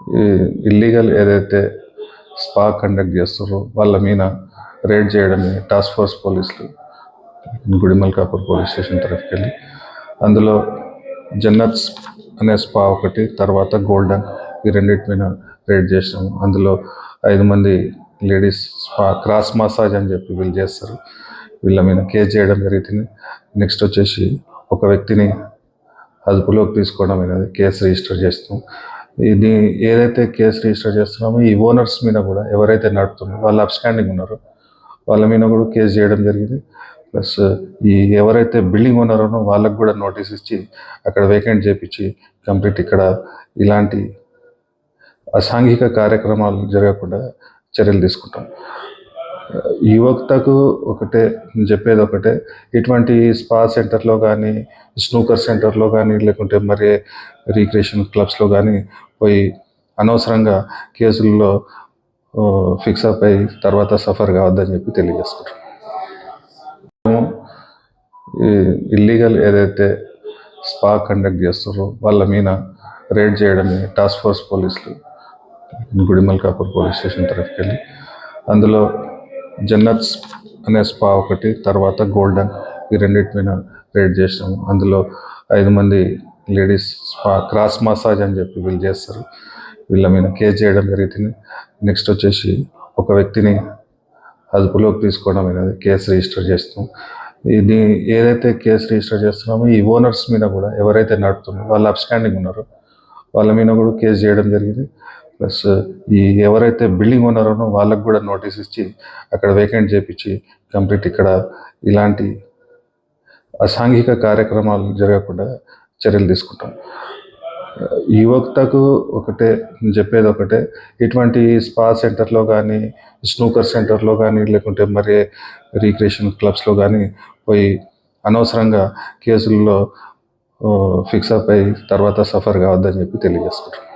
ఈ ఇల్లీగల్ ఏదైతే spa conduct చేస్తారో వాళ్ళ మీద రేడ్ చేయడమే టాస్క్ ఫోర్స్ పోలీసులు గుడిమల్కాపూర్ పోలీస్ స్టేషన్ తరఫుకి వెళ్ళి. అందులో జన్నత్స్ అనే స్పా ఒకటి తర్వాత గోల్డెన్ ఈ రెండింటి మీద రేడ్ చేసినాము అందులో ఐదు మంది లేడీస్ స్పా క్రాస్ మసాజ్ అని చెప్పి వీళ్ళు చేస్తారు. వీళ్ళ మీద కేసు చేయడం జరిగింది. నెక్స్ట్ వచ్చేసి ఒక వ్యక్తిని అదుపులోకి తీసుకోవడం అనేది కేసు రిజిస్టర్ చేస్తాం. ఇది ఏదైతే కేసు రిజిస్టర్ చేస్తున్నామో ఈ ఓనర్స్ మీద కూడా ఎవరైతే నడుపుతున్నారో వాళ్ళు అప్స్టాండింగ్ ఉన్నారో. వాళ్ళ మీద కూడా కేసు చేయడం జరిగింది. ప్లస్ ఈ ఎవరైతే బిల్డింగ్ ఉన్నారో వాళ్ళకు కూడా నోటీస్ ఇచ్చి అక్కడ వేకెంట్ చేపించి కంప్లీట్ ఇక్కడ ఇలాంటి అసాంఘిక కార్యక్రమాలు జరగకుండా చర్యలు తీసుకుంటాం. యువతకు ఒకటే చెప్పేది ఒకటే ఇటువంటి స్పా సెంటర్లో కానీ స్నూకర్ సెంటర్లో కానీ లేకుంటే మరి రీక్రియేషన్ క్లబ్స్లో కానీ పోయి అనవసరంగా కేసుల్లో ఫిక్స్ అప్ అయ్యి తర్వాత సఫర్ కావద్దని చెప్పి తెలియజేసుకుంటాం ఈ ఇల్లీగల్ ఏదైతే స్పా కండక్ట్ చేస్తారో వాళ్ళ మీద రేడ్ చేయడమే టాస్క్ ఫోర్స్ పోలీసులు గుడిమల్కాపూర్ పోలీస్ స్టేషన్ తరఫుకి వెళ్ళి అందులో జన్నత్స్ అనే స్పా ఒకటి తర్వాత గోల్డెన్ ఈ రెండింటి మీద రేడ్ చేసినాము. అందులో ఐదు మంది లేడీస్ స్పా క్రాస్ మసాజ్ అని చెప్పి వీళ్ళు చేస్తారు. వీళ్ళ మీద కేర్ చేయడం జరుగుతుంది నెక్స్ట్ వచ్చేసి ఒక వ్యక్తిని అదుపులోకి తీసుకోవడం అనేది కేసు రిజిస్టర్ చేస్తాం. ఇది ఏదైతే కేసు రిజిస్టర్ చేస్తున్నామో ఈ ఓనర్స్ మీద కూడా ఎవరైతే నడుపుతున్నారో వాళ్ళు అప్స్టాండింగ్ ఉన్నారో. వాళ్ళ మీద కూడా కేసు చేయడం జరిగింది. ప్లస్ ఈ ఎవరైతే బిల్డింగ్ ఉన్నారో వాళ్ళకు కూడా నోటీస్ ఇచ్చి అక్కడ వేకెంట్ చేపించి కంప్లీట్ ఇక్కడ ఇలాంటి అసాంఘిక కార్యక్రమాలు జరగకుండా చర్యలు తీసుకుంటాం. యువతకు ఒకటే చెప్పేది ఒకటే. ఇటువంటి స్పా సెంటర్లో కానీ స్నూకర్ సెంటర్లో కానీ లేకుంటే మరి రీక్రియేషన్ క్లబ్స్లో కానీ పోయి అనవసరంగా కేసుల్లో ఫిక్స్ అప్ అయ్యి తర్వాత సఫర్ కావద్దని చెప్పి తెలియజేసుకుంటాం